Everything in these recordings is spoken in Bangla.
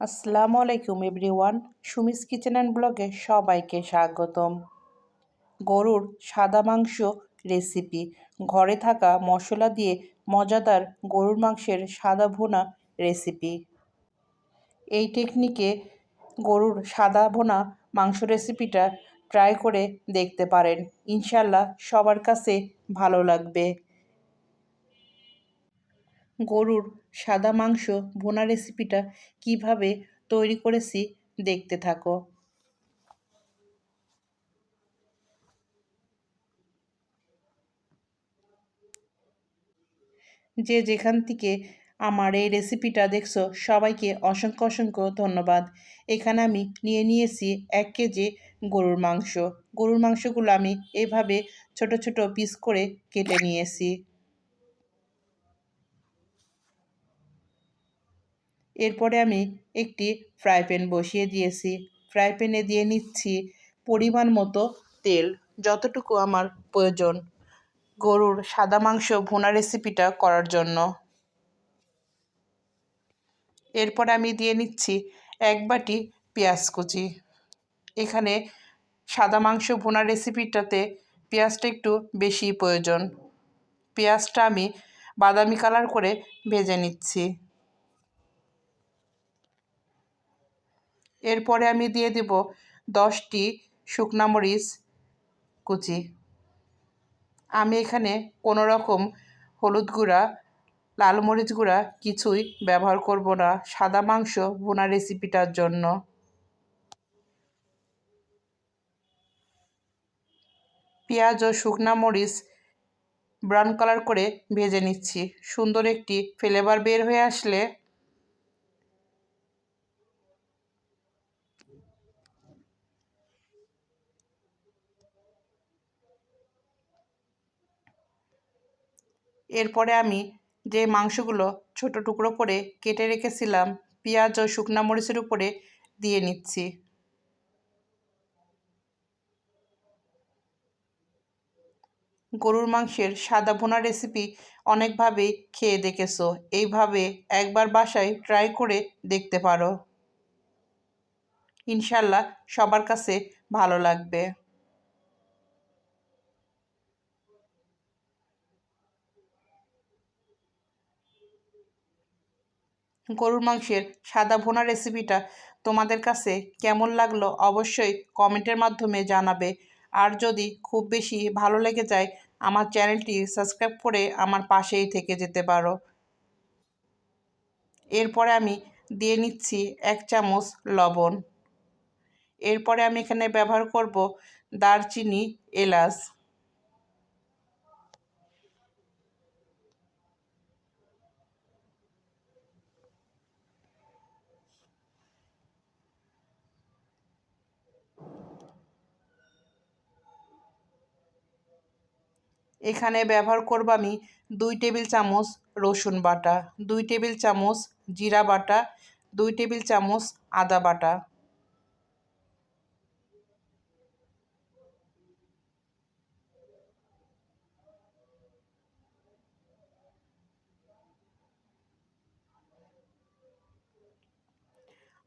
আসসালামু আলাইকুম এভরিওয়ান। সুমিস কিচেন অ্যান্ড ব্লগে সবাইকে স্বাগতম। গরুর সাদা মাংস রেসিপি। ঘরে থাকা মশলা দিয়ে মজাদার গরুর মাংসের সাদা ভুনা রেসিপি। এই টেকনিকে গরুর সাদা ভুনা মাংস রেসিপিটা ট্রাই করে দেখতে পারেন। ইনশাল্লাহ সবার কাছে ভালো লাগবে। গরুর সাদা মাংস ভুনা রেসিপিটা কীভাবে তৈরি করেছি দেখতে থাকো। যে যেখান থেকে আমার এই রেসিপিটা দেখছ, সবাইকে অসংখ্য অসংখ্য ধন্যবাদ। এখানে আমি নিয়ে নিয়েছি এক কেজি গরুর মাংস। গরুর মাংসগুলো আমি এভাবে ছোট ছোট পিস করে কেটে নিয়েছি। এরপরে আমি একটি ফ্রাই প্যান বসিয়ে দিয়েছি। ফ্রাই প্যানে দিয়ে নিচ্ছি পরিমাণ মতো তেল, যতটুকু আমার প্রয়োজন গরুর সাদা মাংস ভুনা রেসিপিটা করার জন্য। এরপর আমি দিয়ে নিচ্ছি এক বাটি পেঁয়াজ কুচি। এখানে সাদা মাংস ভুনা রেসিপিটাতে পেঁয়াজটা একটু বেশি প্রয়োজন। পেঁয়াজটা আমি বাদামি কালার করে ভেজে নিচ্ছি। এরপরে আমি দিয়ে দেব দশটি শুকনা মরিচ কুচি। আমি এখানে কোনো রকম হলুদ গুঁড়া, লাল মরিচ গুঁড়া কিছুই ব্যবহার করব না, সাদা মাংস বোনা রেসিপিটার জন্য। পেঁয়াজ ও শুকনা মরিচ ব্রাউন কালার করে ভেজে নিচ্ছি। সুন্দর একটি ফ্লেভার বের হয়ে আসলে এরপরে আমি যে মাংসগুলো ছোট টুকরো করে কেটে রেখেছিলাম, পেঁয়াজ ও শুকনা মরিচের উপরে দিয়ে নিচ্ছি। গরুর মাংসের সাদা ভুনা রেসিপি অনেকভাবেই খেয়ে দেখেছ, এইভাবে একবার বাসায় ট্রাই করে দেখতে পারো। ইনশাল্লাহ সবার কাছে ভালো লাগবে। গরুর মাংসের সাদা ভোনা রেসিপিটা তোমাদের কাছে কেমন লাগল অবশ্যই কমেন্টের মাধ্যমে জানাবে। আর যদি খুব বেশি ভালো লেগে যায়, আমার চ্যানেলটি সাবস্ক্রাইব করে আমার পাশেই থেকে যেতে পারো। এরপরে আমি দিয়ে নিচ্ছি এক চামচ লবণ। এরপরে আমি এখানে ব্যবহার করব দারচিনি এলাচ। এখানে ব্যবহার করব আমি দুই টেবিল চামচ রসুন বাটা, দুই টেবিল চামচ জিরা বাটা, দুই টেবিল চামচ আদা বাটা।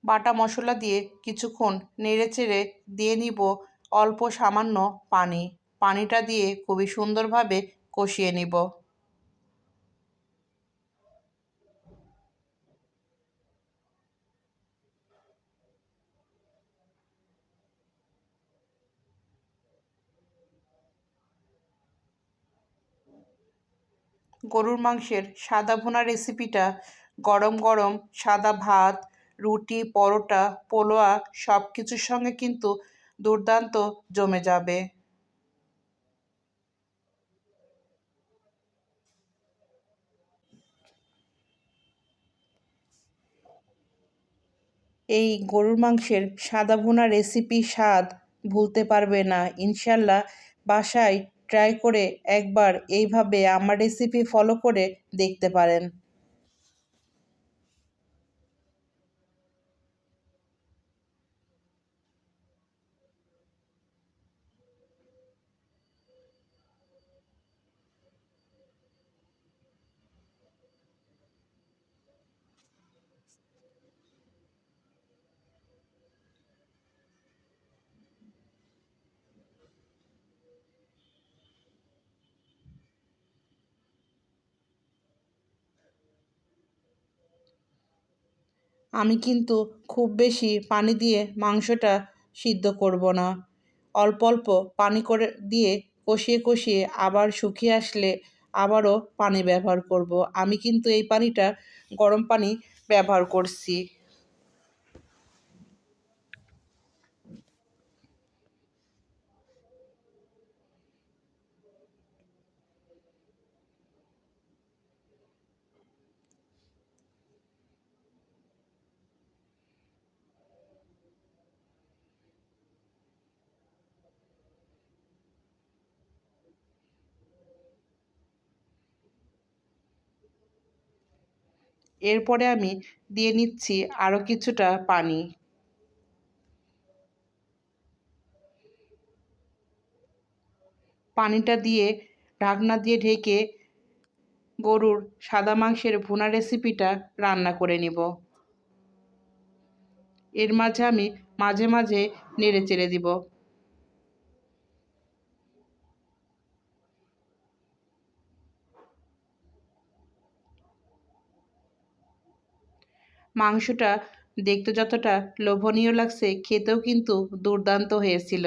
বাটা মশলা দিয়ে কিছুক্ষণ নেড়ে চেড়ে দিয়ে নিব অল্প সামান্য পানি। পানিটা দিয়ে খুবই সুন্দরভাবে কষিয়ে নিব। গরুর মাংসের সাদা ভুনা রেসিপিটা গরম গরম সাদা ভাত, রুটি, পরোটা, পোলোয়া সব কিছুর সঙ্গে কিন্তু দুর্দান্ত জমে যাবে। এই গরুর মাংসের সাদা ভুনা রেসিপি স্বাদ ভুলতে পারবে না। ইনশাল্লাহ বাসায় ট্রাই করে একবার এইভাবে আমার রেসিপি ফলো করে দেখতে পারেন। আমি কিন্তু খুব বেশি পানি দিয়ে মাংসটা সিদ্ধ করব না। অল্প অল্প পানি করে দিয়ে কষিয়ে কষিয়ে আবার শুকিয়ে আসলে আবারও পানি ব্যবহার করব। আমি কিন্তু এই পানিটা গরম পানি ব্যবহার করছি। এরপরে আমি দিয়ে নিচ্ছি আরও কিছুটা পানি। পানিটা দিয়ে ঢাকনা দিয়ে ঢেকে গরুর সাদা মাংসের ভুনা রেসিপিটা রান্না করে নিব। এর মাঝে আমি মাঝে মাঝে নেড়ে চেড়ে দিব। মাংসটা দেখতে যতটা লোভনীয় লাগছে, খেতেও কিন্তু দুর্দান্ত হয়েছিল।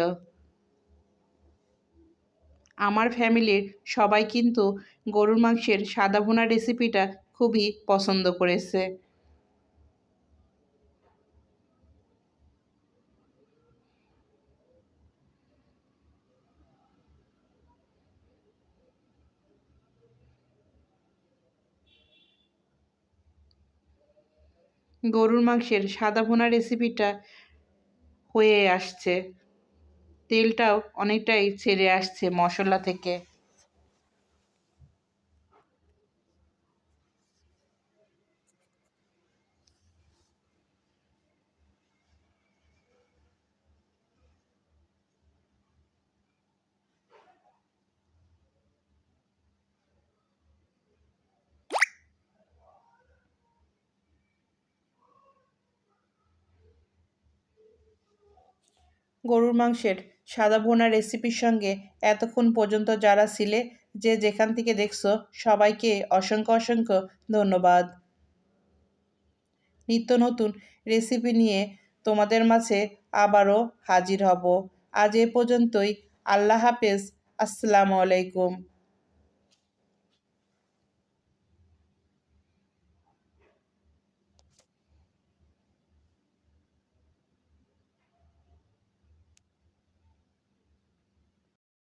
আমার ফ্যামিলির সবাই কিন্তু গরুর মাংসের সাদা ভুনা রেসিপিটা খুবই পছন্দ করেছে। গরুর মাংসের সাদা ভুনা রেসিপিটা হয়ে আসছে। তেলটাও অনেকটাই ছেড়ে আসছে মশলা থেকে। গরুর মাংসের সাদা ভোনা রেসিপির সঙ্গে এতক্ষণ পর্যন্ত যারা ছিলে যে যেখান থেকে দেখছ, সবাইকে অসংখ্য অসংখ্য ধন্যবাদ। নিত্য নতুন রেসিপি নিয়ে তোমাদের মাঝে আবারও হাজির হব। আজ এ পর্যন্তই। আল্লাহ হাফেজ। আসসালামু আলাইকুম।